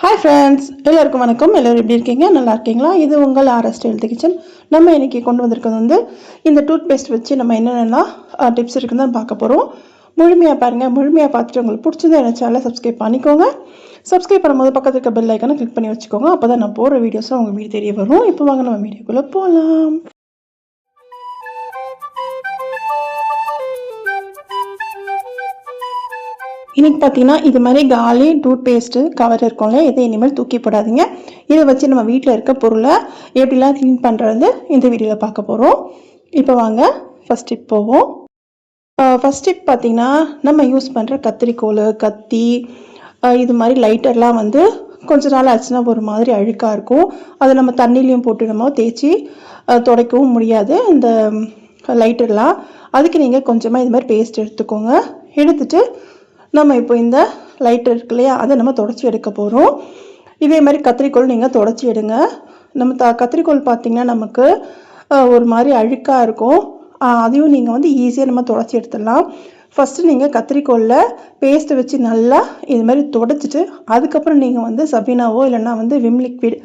Hi friends எல்லாருக்கும் வணக்கம். எல்லோரும் எப்படி இருக்கீங்க? நல்லா இருக்கீங்களா? இது உங்கள் ஆர்எஸ்ட் ஹெல்த் கிச்சன் நம்ம இன்றைக்கி கொண்டு வந்திருக்கிறது வந்து இந்த டூத் பேஸ்ட் வச்சு நம்ம என்னென்னலாம் டிப்ஸ் இருக்குன்னு தான் பார்க்க போகிறோம் முழுமையாக பாருங்கள் முழுமையாக பார்த்துட்டு உங்களுக்கு பிடிச்சது என்ன சேனலை சப்ஸ்கிரைப் பண்ணிக்கோங்க. சப்ஸ்கிரைப் பண்ணும்போது பக்கத்தில் இருக்க பெல் ஐக்கனை கிளிக் பண்ணி வச்சுக்கோங்க. அப்போ தான் நான் போகிற வீடியோஸும் உங்கள் வீடு தெரிய வரும். இப்போ வாங்க நம்ம வீடியோக்குள்ளே போகலாம் இன்னைக்கு பார்த்தீங்கன்னா இது மாதிரி காலி டூத் பேஸ்ட்டு கவர் இருக்கும்ல இதை இனிமேல் தூக்கி போடாதீங்க. இதை வச்சு நம்ம வீட்டில் இருக்க பொருளை எப்படிலாம் க்ளீன் பண்ணுறது இந்த வீடியோவில் பார்க்க போகிறோம் இப்போ வாங்க ஃபஸ்ட் டிப் போவோம். ஃபஸ்ட் டிப் பார்த்தீங்கன்னா நம்ம யூஸ் பண்ணுற கத்திரிக்கோல் கத்தி இது மாதிரி லைட்டர்லாம் வந்து கொஞ்ச நாள் ஆச்சுன்னா ஒரு மாதிரி அழுக்காக இருக்கும். அதை நம்ம தண்ணிலையும் போட்டு நம்ம தேய்ச்சி துடைக்கவும் முடியாது இந்த லைட்டர்லாம் அதுக்கு நீங்கள் கொஞ்சமாக இது மாதிரி பேஸ்ட் எடுத்துக்கோங்க. எடுத்துகிட்டு நம்ம இப்போ இந்த லைட்டர் இருக்கு இல்லையா அதை நம்ம தொடச்சி எடுக்க போகிறோம் இதே மாதிரி கத்திரிக்கோல் நீங்கள் தொடச்சி எடுங்க. நம்ம த கத்திரிக்கோல் பார்த்தீங்கன்னா நமக்கு ஒரு மாதிரி அழுக்காக இருக்கும். அதையும் நீங்கள் வந்து ஈஸியாக நம்ம தொடச்சி எடுத்துடலாம். ஃபஸ்ட்டு நீங்கள் கத்திரிக்கோலில் பேஸ்ட்டை வச்சு நல்லா இது மாதிரி தொடச்சிட்டு அதுக்கப்புறம் நீங்கள் வந்து சபீனாவோ இல்லைன்னா வந்து விம் லிக்விட்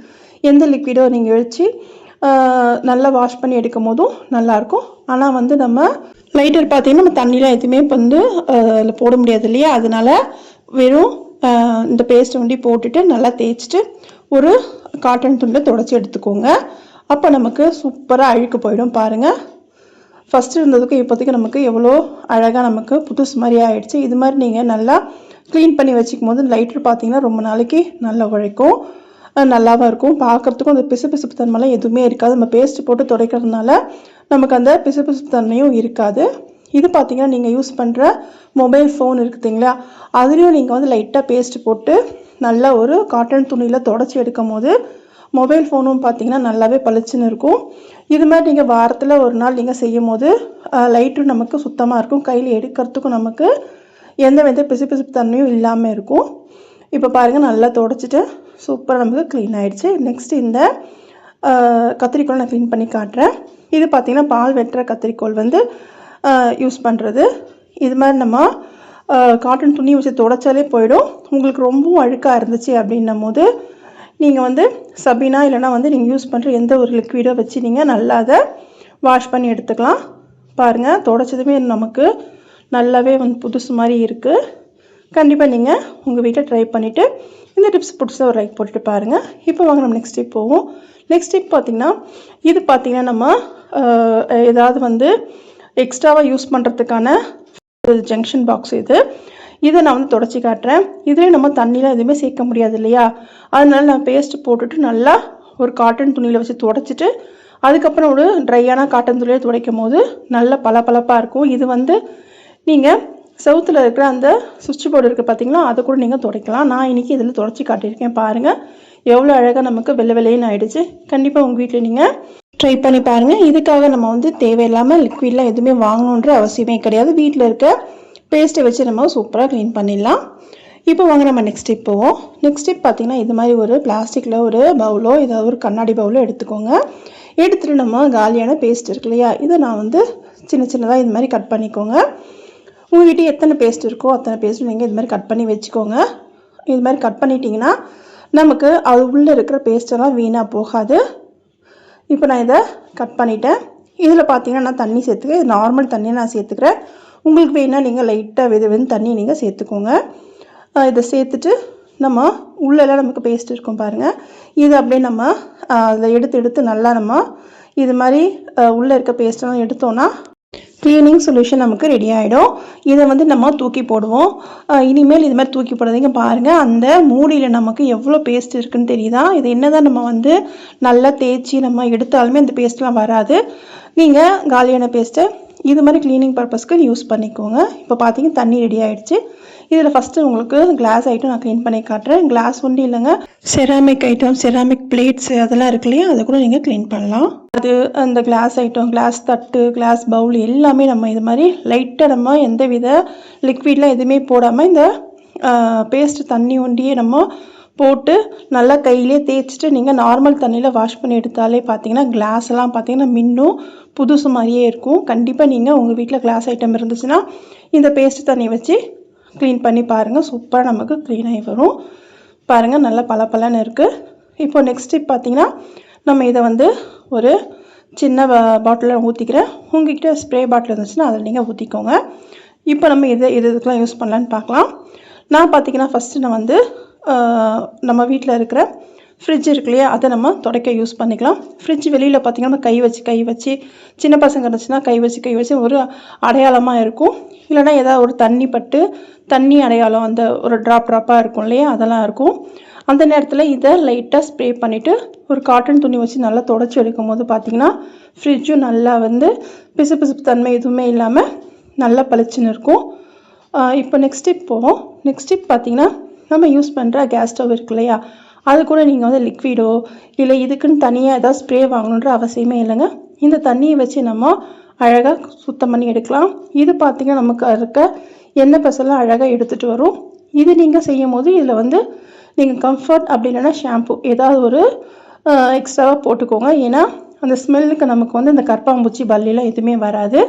எந்த லிக்விடோ நீங்கள் வச்சு நல்லா வாஷ் பண்ணி எடுக்கும் போதும் நல்லாயிருக்கும் ஆனால் வந்து நம்ம லைட்டர் பார்த்தீங்கன்னா நம்ம தண்ணியெலாம் எதுவுமே இப்போ வந்து அதில் போட முடியாது இல்லையா? அதனால வெறும் இந்த பேஸ்ட்டை வண்டி போட்டுட்டு நல்லா தேய்ச்சிட்டு ஒரு காட்டன் துண்டை தொடச்சி எடுத்துக்கோங்க. அப்போ நமக்கு சூப்பராக அழுக்கு போயிடும் பாருங்கள் ஃபஸ்ட்டு இருந்ததுக்கும் இப்போதைக்கு நமக்கு எவ்வளோ அழகாக நமக்கு புதுசு மாதிரி ஆகிடுச்சு இது மாதிரி நீங்கள் நல்லா க்ளீன் பண்ணி வச்சுக்கும் போது லைட்டர் பார்த்தீங்கன்னா ரொம்ப நாளைக்கு நல்லா உழைக்கும். அஹ் நல்லாவும் இருக்கும். பார்க்குறதுக்கும் அந்த பிசு பிசுப்பு தன்மைலாம் எதுவுமே இருக்காது. நம்ம பேஸ்ட் போட்டு துடைக்கிறதுனால நமக்கு அந்த பிசுபிசுப்பு தன்மையும் இருக்காது. இது பார்த்தீங்கன்னா நீங்கள் யூஸ் பண்ணுற மொபைல் ஃபோன் இருக்குதுங்களா அதுலேயும் நீங்கள் வந்து லைட்டாக பேஸ்ட் போட்டு நல்லா ஒரு காட்டன் துணியில் தொடச்சி எடுக்கும் போது மொபைல் ஃபோனும் பார்த்தீங்கன்னா நல்லாவே பளிச்சுன்னு இருக்கும். இது மாதிரி நீங்கள் வாரத்தில் ஒரு நாள் நீங்கள் செய்யும் போது லைட்டும் நமக்கு சுத்தமாக இருக்கும். கையில் எடுக்கிறதுக்கும் நமக்கு எந்த வித பிசுபிசுப்பு தன்மையும் இல்லாமல் இருக்கும். இப்போ பாருங்கள் நல்லா தொடச்சிட்டு சூப்பராக நமக்கு க்ளீன் ஆகிடுச்சு நெக்ஸ்ட் இந்த ஆஹ், நான் க்ளீன் பண்ணி காட்டுறேன். இது பார்த்தீங்கன்னா பால் வெட்டுற கத்திரிக்கோல் வந்து யூஸ் பண்ணுறது இது மாதிரி நம்ம காட்டன் துணி வச்சு துடைச்சாலே போயிடும். உங்களுக்கு ரொம்பவும் அழுக்காக இருந்துச்சு அப்படின்னும் போது நீங்கள் வந்து சபீனா இல்லைன்னா வந்து நீங்கள் யூஸ் பண்ணுற எந்த ஒரு லிக்விடோ வச்சு நீங்கள் நல்லா அதை வாஷ் பண்ணி எடுத்துக்கலாம். பாருங்கள் துடைச்சதுமே நமக்கு நல்லாவே வந்து புதுசு மாதிரி இருக்குது கண்டிப்பாக நீங்கள் உங்கள் வீட்டில் ட்ரை பண்ணிவிட்டு இந்த டிப்ஸ் பிடிச்ச ஒரு லைக் போட்டுட்டு பாருங்கள் இப்போ வாங்க நம்ம நெக்ஸ்ட் டிப் போவோம். நெக்ஸ்ட் டிப் பார்த்திங்கன்னா இது பார்த்திங்கன்னா நம்ம ஏதாவது வந்து எக்ஸ்ட்ராவாக யூஸ் பண்ணுறதுக்கான ஜங்ஷன் பாக்ஸ் இது. இதை நான் வந்து தொடச்சி காட்டுறேன். இதில் நம்ம தண்ணியில் எதுவுமே சேர்க்க முடியாது இல்லையா? அதனால நான் பேஸ்ட் போட்டுட்டு நல்லா ஒரு காட்டன் துணியில் வச்சு துடைச்சிட்டு அதுக்கப்புறம் ஒரு ட்ரையான காட்டன் துணியில் துடைக்கும் போது நல்ல பளபளப்பாக இருக்கும். இது வந்து நீங்கள் செவுத்தில் இருக்கிற அந்த சுவிட்ச் போர்டு இருக்குது பார்த்தீங்களா அதை கூட நீங்கள் துடைக்கலாம். நான் இன்றைக்கி இதில் தொடச்சி காட்டியிருக்கேன் பாருங்கள் எவ்வளோ அழகாக நமக்கு வெள்ளை வெள்ளைன்னு ஆகிடுச்சு கண்டிப்பாக உங்கள் வீட்டில் நீங்கள் ட்ரை பண்ணி பாருங்கள் இதுக்காக நம்ம வந்து தேவையில்லாமல் லிக்விட்லாம் எதுவுமே வாங்கணுன்ற அவசியமே கிடையாது. வீட்டில் இருக்க பேஸ்ட்டை வச்சு நம்ம சூப்பராக க்ளீன் பண்ணிடலாம். இப்போ வாங்க நம்ம நெக்ஸ்ட் ஸ்டெப் போவோம். நெக்ஸ்ட் ஸ்டெப் பார்த்தீங்கன்னா இது மாதிரி ஒரு பிளாஸ்டிக்கில் ஒரு பவுலோ ஏதாவது ஒரு கண்ணாடி பவுலோ எடுத்துக்கோங்க. எடுத்துகிட்டு நம்ம காலியான பேஸ்ட் இருக்கு இல்லையா? இதை நான் வந்து சின்ன சின்னதாக இது மாதிரி கட் பண்ணிக்கோங்க. உங்கள்கிட்ட எத்தனை பேஸ்ட் இருக்கோ அத்தனை பேஸ்ட்டும் நீங்கள் இது மாதிரி கட் பண்ணி வச்சுக்கோங்க. இது மாதிரி கட் பண்ணிட்டீங்கன்னா நமக்கு அது உள்ளே இருக்கிற பேஸ்டெல்லாம் வீணாக போகாது. இப்போ நான் இதை கட் பண்ணிட்டேன். இதில் பார்த்தீங்கன்னா நான் தண்ணி சேர்த்துக்கிறேன். நார்மல் தண்ணியை நான் சேர்த்துக்கிறேன். உங்களுக்கு வேணால் நீங்கள் லைட்டாக வெது வெது தண்ணி நீங்கள் சேர்த்துக்கோங்க. இதை சேர்த்துட்டு நம்ம உள்ளெல்லாம் நமக்கு பேஸ்ட் இருக்கும் பாருங்கள் இது அப்படியே நம்ம அதில் எடுத்து எடுத்து நல்லா நம்ம இது மாதிரி உள்ளே இருக்க பேஸ்ட்டெல்லாம் எடுத்தோன்னா க்ளீனிங் சொல்யூஷன் நமக்கு ரெடி ஆகிடும் இதை வந்து நம்ம தூக்கி போடுவோம். இனிமேல் இது மாதிரி தூக்கி போடுறதுங்க பாருங்கள் அந்த மூடியில் நமக்கு எவ்வளோ பேஸ்ட் இருக்குன்னு தெரியுதா? இது என்னதான் நம்ம வந்து நல்லா தேய்ச்சி நம்ம எடுத்தாலுமே அந்த பேஸ்ட்லாம் வராது. நீங்கள் காலியான பேஸ்ட்டை இது மாதிரி க்ளீனிங் பர்பஸ்க்கு யூஸ் பண்ணிக்கோங்க. இப்போ பார்த்தீங்கன்னா தண்ணி ரெடி ஆகிடுச்சு இதில் ஃபஸ்ட்டு உங்களுக்கு கிளாஸ் ஐட்டம் நான் க்ளீன் பண்ணி காட்டுறேன். கிளாஸ் ஒண்டி இல்லைங்க. செராமிக் ஐட்டம் செராமிக் பிளேட்ஸ் அதெல்லாம் இருக்கு இல்லையா? அதை கூட நீங்கள் க்ளீன் பண்ணலாம். அது அந்த கிளாஸ் ஐட்டம் கிளாஸ் தட்டு கிளாஸ் பவுல் எல்லாமே நம்ம இது மாதிரி லைட்டாக நம்ம எந்த வித லிக்விட்லாம் எதுவுமே போடாமல் இந்த பேஸ்ட் தண்ணி ஒண்டியே நம்ம போட்டு நல்லா கையிலே தேய்ச்சிட்டு நீங்கள் நார்மல் தண்ணியில் வாஷ் பண்ணி எடுத்தாலே பார்த்தீங்கன்னா கிளாஸ் எல்லாம் பார்த்தீங்கன்னா மின்னும் புதுசு மாதிரியே இருக்கும். கண்டிப்பாக நீங்கள் உங்கள் வீட்டில் கிளாஸ் ஐட்டம் இருந்துச்சுன்னா இந்த பேஸ்ட் தண்ணி வச்சு க்ளீன் பண்ணி பாருங்கள் சூப்பராக நமக்கு க்ளீன் ஆகி வரும். பாருங்கள் நல்லா பளபளன்னு இருக்குது இப்போ நெக்ஸ்ட் ஸ்டெப் பார்த்தீங்கன்னா நம்ம இதை வந்து ஒரு சின்ன பாட்டிலில் ஊற்றிக்கிறேன் உங்ககிட்ட ஸ்ப்ரே பாட்டில் இருந்துச்சுன்னா அதில் நீங்கள் ஊற்றிக்கோங்க இப்போ நம்ம இதை எது இதுக்கெலாம் யூஸ் பண்ணலான்னு பார்க்கலாம் நான் பார்த்தீங்கன்னா ஃபஸ்ட்டு நான் வந்து நம்ம வீட்டில் இருக்கிற ஃப்ரிட்ஜ் இருக்கு இல்லையா அதை நம்ம துடைக்க யூஸ் பண்ணிக்கலாம். ஃப்ரிட்ஜ் வெளியில் பார்த்தீங்கன்னா நம்ம கை வச்சு கை வச்சு சின்ன பசங்க இருந்துச்சுன்னா கை வச்சு கை வச்சு ஒரு அடையாளமாக இருக்கும். இல்லைன்னா ஏதாவது ஒரு தண்ணி பட்டு தண்ணி அடையாளம் அந்த ஒரு ட்ராப் ட்ராப்பாக இருக்கும் இல்லையா அதெல்லாம் இருக்கும். அந்த நேரத்தில் இதை லைட்டாக ஸ்ப்ரே பண்ணிவிட்டு ஒரு காட்டன் துணி வச்சு நல்லா தொடச்சி எடுக்கும் போது பார்த்திங்கன்னா ஃப்ரிட்ஜும் நல்லா வந்து பிசு பிசுப்பு தன்மை எதுவுமே இல்லாமல் நல்லா பளிச்சுன்னு இருக்கும். இப்போ நெக்ஸ்ட் டிப் போவோம். நெக்ஸ்ட் டிப் பார்த்தீங்கன்னா நம்ம யூஸ் பண்ணுற கேஸ் ஸ்டவ் இருக்கு இல்லையா? அது கூட நீங்கள் வந்து லிக்விடோ இல்லை இதுக்குன்னு தனியாக ஏதாவது ஸ்ப்ரே வாங்கணுன்ற அவசியமே இல்லைங்க. இந்த தண்ணியை வச்சு நம்ம அழகாக சுத்தம் பண்ணி எடுக்கலாம். இது பார்த்தீங்கன்னா நமக்கு இருக்க எண்ணெய் பசெல்லாம் அழகாக எடுத்துகிட்டு வரும். இது நீங்கள் செய்யும் போது இதில் வந்து நீங்கள் கம்ஃபர்ட் அப்படி இல்லைன்னா ஷாம்பு ஏதாவது ஒரு எக்ஸ்ட்ராவாக போட்டுக்கோங்க. ஏன்னா அந்த ஸ்மெல்லுக்கு நமக்கு வந்து இந்த கற்பாம்பூச்சி பல்லிலாம் எதுவுமே வராது.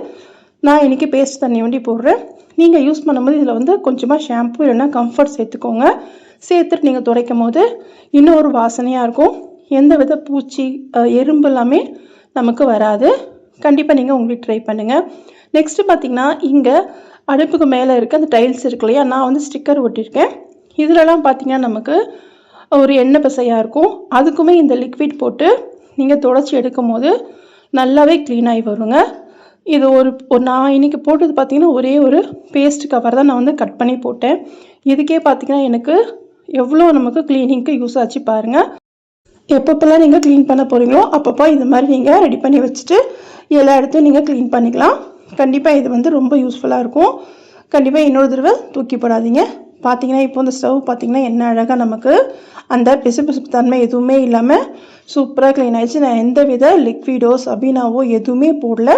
நான் இன்றைக்கி பேஸ்ட் தண்ணி வண்டி போடுறேன். நீங்கள் யூஸ் பண்ணும்போது இதில் வந்து கொஞ்சமாக ஷாம்பு இல்லைன்னா கம்ஃபர்ட் சேர்த்துக்கோங்க. சேர்த்துட்டு நீங்கள் துடைக்கும் போது இன்னும் ஒரு வாசனையாக இருக்கும். எந்த வித பூச்சி எறும்பு எல்லாமே நமக்கு வராது. கண்டிப்பாக நீங்கள் உங்களுக்கு ட்ரை பண்ணுங்கள் நெக்ஸ்ட்டு பார்த்தீங்கன்னா இங்கே அடுப்புக்கு மேலே இருக்க அந்த டைல்ஸ் இருக்கு இல்லையா நான் வந்து ஸ்டிக்கர் ஒட்டியிருக்கேன். இதுலலாம் பார்த்தீங்கன்னா நமக்கு ஒரு எண்ணெய் பசையாக இருக்கும். அதுக்குமே இந்த லிக்விட் போட்டு நீங்கள் தொடச்சி எடுக்கும் போது நல்லாவே க்ளீனாகி வருங்க. இது ஒரு நான் இன்னைக்கு போட்டது பார்த்தீங்கன்னா ஒரே ஒரு பேஸ்ட் கவர் தான் நான் வந்து கட் பண்ணி போட்டேன். இதுக்கே பார்த்தீங்கன்னா எனக்கு எவ்வளோ நமக்கு க்ளீனிங்க்கு யூஸ் ஆச்சு பாருங்கள் எப்பப்பெல்லாம் நீங்கள் க்ளீன் பண்ண போகிறீங்களோ அப்பப்போ இந்த மாதிரி நீங்கள் ரெடி பண்ணி வச்சுட்டு எல்லா இடத்தையும் நீங்கள் க்ளீன் பண்ணிக்கலாம். கண்டிப்பாக இது வந்து ரொம்ப யூஸ்ஃபுல்லாக இருக்கும். கண்டிப்பாக இன்னொரு தடவை தூக்கி போடாதீங்க. பார்த்தீங்கன்னா இப்போ இந்த ஸ்டவ் பார்த்தீங்கன்னா என்ன அழகாக நமக்கு அந்த பிசுபிசுப்பு தன்மை எதுவுமே இல்லாமல் சூப்பராக க்ளீன் ஆகிடுச்சு நான் எந்த வித லிக்விடோ சபீனாவோ எதுவுமே போடல.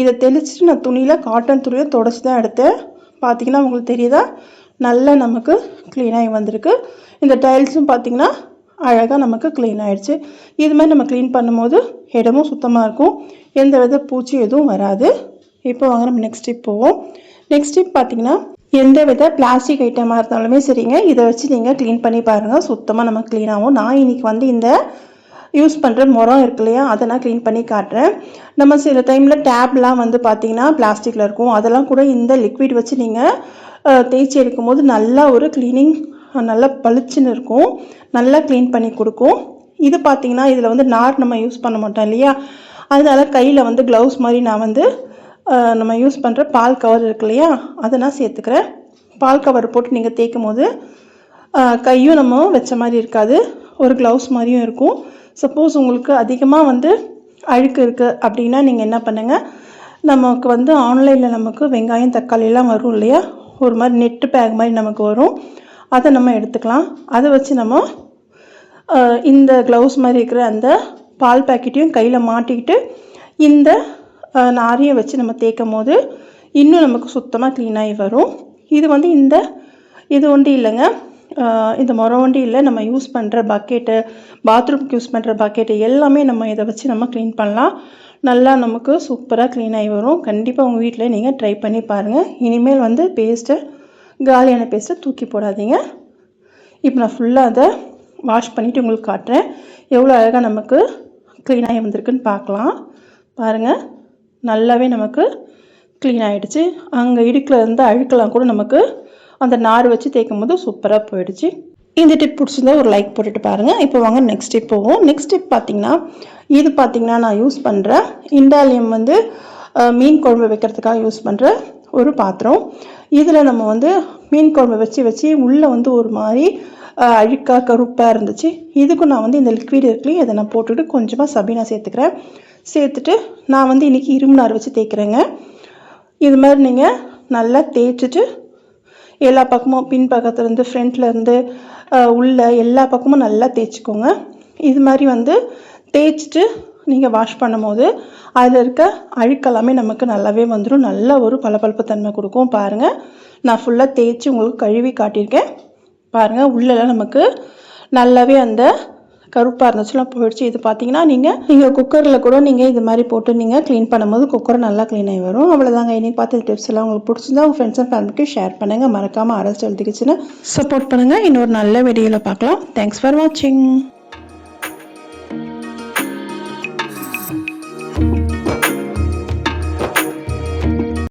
இதை தெளிச்சுட்டு நான் துணியில் காட்டன் துணியை தொடச்சி தான் எடுத்தேன். பார்த்தீங்கன்னா உங்களுக்கு தெரியுதா? நல்லா நமக்கு க்ளீனாகி வந்திருக்கு. இந்த டைல்ஸும் பார்த்தீங்கன்னா அழகாக நமக்கு க்ளீன் ஆகிடுச்சு இது மாதிரி நம்ம க்ளீன் பண்ணும்போது இடமும் சுத்தமாக இருக்கும். எந்த வித பூச்சி எதுவும் வராது. இப்போ வாங்க நம்ம நெக்ஸ்ட் ஸ்டெப் போவோம். நெக்ஸ்ட் ஸ்டெப் பார்த்தீங்கன்னா எந்த வித பிளாஸ்டிக் ஐட்டமாக இருந்தாலுமே சரிங்க. இதை வச்சு நீங்கள் க்ளீன் பண்ணி பாருங்கள் சுத்தமாக நம்ம க்ளீனாகவும் நான் இன்னைக்கு வந்து இந்த யூஸ் பண்ணுற முறம் இருக்கு இல்லையா? அதை நான் க்ளீன் பண்ணி காட்டுறேன். நம்ம சில டைமில் டேப்லாம் வந்து பார்த்திங்கன்னா பிளாஸ்டிக்கில் இருக்கும். அதெல்லாம் கூட இந்த லிக்விட் வச்சு நீங்கள் தேய்ச்சி எடுக்கும்போது நல்லா ஒரு க்ளீனிங் நல்லா பளிச்சுன்னு இருக்கும். நல்லா க்ளீன் பண்ணி கொடுக்கும். இது பார்த்தீங்கன்னா இதில் வந்து நார் நம்ம யூஸ் பண்ண மாட்டோம் இல்லையா? அதனால கையில் வந்து க்ளவுஸ் மாதிரி நான் வந்து நம்ம யூஸ் பண்ணுற பால் கவர் இருக்கு இல்லையா? அதை நான் சேர்த்துக்கிறேன். பால் கவர் போட்டு நீங்கள் தேய்க்கும் போது கையும் நம்ம வச்ச மாதிரி இருக்காது. ஒரு க்ளவுஸ் மாதிரியும் இருக்கும். சப்போஸ் உங்களுக்கு அதிகமாக வந்து அழுக்கு இருக்குது அப்படின்னா நீங்கள் என்ன பண்ணுங்கள் நமக்கு வந்து ஆன்லைனில் நமக்கு வெங்காயம் தக்காளியெல்லாம் வரும் இல்லையா? ஒரு மாதிரி நெட்டு பேக் மாதிரி நமக்கு வரும். அதை நம்ம எடுத்துக்கலாம். அதை வச்சு நம்ம இந்த க்ளவுஸ் மாதிரி இருக்கிற அந்த பால் பேக்கெட்டையும் கையில் மாட்டிக்கிட்டு இந்த நாரியை வச்சு நம்ம தேய்க்கும் போது இன்னும் நமக்கு சுத்தமாக க்ளீனாகி வரும். இது வந்து இந்த இது ஒன்றும் இல்லைங்க. இந்த மொரவண்டியில் நம்ம யூஸ் பண்ணுற பக்கெட்டு பாத்ரூம்க்கு யூஸ் பண்ணுற பக்கெட்டு எல்லாமே நம்ம இதை வச்சு நம்ம க்ளீன் பண்ணலாம். நல்லா நமக்கு சூப்பராக க்ளீன் ஆகி வரும். கண்டிப்பாக உங்கள் வீட்டில் நீங்கள் ட்ரை பண்ணி பாருங்கள் இனிமேல் வந்து பேஸ்ட்டை காலியான பேஸ்ட்டை தூக்கி போடாதீங்க. இப்போ நான் ஃபுல்லாக அதை வாஷ் பண்ணிவிட்டு உங்களுக்கு காட்டுறேன். எவ்வளோ அழகாக நமக்கு க்ளீன் ஆகி வந்திருக்குன்னு பார்க்கலாம். பாருங்கள் நல்லாவே நமக்கு க்ளீன் ஆகிடுச்சு அங்கே இடுக்கில் இருந்த அழுக்கெல்லாம் கூட நமக்கு அந்த நார் வச்சு தேய்க்கும் போது சூப்பராக போயிடுச்சு. இந்த டிப் பிடிச்சிருந்தா ஒரு லைக் போட்டுட்டு பாருங்கள் இப்போ வாங்க நெக்ஸ்ட் டிப் போவோம். நெக்ஸ்ட் டிப் பார்த்தீங்கன்னா இது பார்த்தீங்கன்னா நான் யூஸ் பண்ணுற இண்டாலியம் வந்து மீன் குழம்பு வைக்கிறதுக்காக யூஸ் பண்ணுற ஒரு பாத்திரம். இதில் நம்ம வந்து மீன் குழம்பு வச்சு வச்சு உள்ளே வந்து ஒரு மாதிரி அழுக்காக கருப்பாக இருந்துச்சு. இதுக்கும் நான் வந்து இந்த லிக்விட் இருக்குலையும் இதை நான் போட்டுட்டு கொஞ்சமாக சபீனா சேர்த்துக்கிறேன். சேர்த்துட்டு நான் வந்து இன்றைக்கி இரும்பு நார் வச்சு தேய்க்கிறேங்க. இது மாதிரி நீங்கள் நல்லா தேய்ச்சிட்டு எல்லா பக்கமும் பின் பக்கத்துலேருந்து ஃப்ரண்ட்லேருந்து உள்ள எல்லா பக்கமும் நல்லா தேய்ச்சிக்கோங்க. இது மாதிரி வந்து தேய்ச்சிட்டு நீங்கள் வாஷ் பண்ணும்போது அதில் இருக்க அழுக்கெல்லாமே நமக்கு நல்லாவே வந்துடும் நல்ல ஒரு பளபளப்பு தன்மை கொடுக்கும். பாருங்கள் நான் ஃபுல்லாக தேய்ச்சி உங்களுக்கு கழுவி காட்டியிருக்கேன். பாருங்கள் உள்ளெல்லாம் நமக்கு நல்லாவே அந்த கருப்பாக இருந்துச்சுலாம் போயிடுச்சு. இது பார்த்தீங்கன்னா நீங்கள் நீங்கள் குக்கரில் கூட நீங்கள் இது மாதிரி போட்டு நீங்கள் க்ளீன் பண்ணும்போது குக்கர் நல்லா க்ளீன் ஆகி வரும். அவ்வளோதாங்க இன்னைக்கு பார்த்த டிப்ஸ் எல்லாம் உங்களுக்கு பிடிச்சிருந்தா உங்கள் ஃப்ரெண்ட்ஸ் அண்ட் ஃபேமிலிக்கு ஷேர் பண்ணுங்கள் மறக்காமல் அரசு எழுதிக்கிச்சுன்னு சப்போர்ட் பண்ணுங்கள் இன்னொரு நல்ல வீடியோவில் பார்க்கலாம். தேங்க்ஸ் ஃபார் வாட்சிங்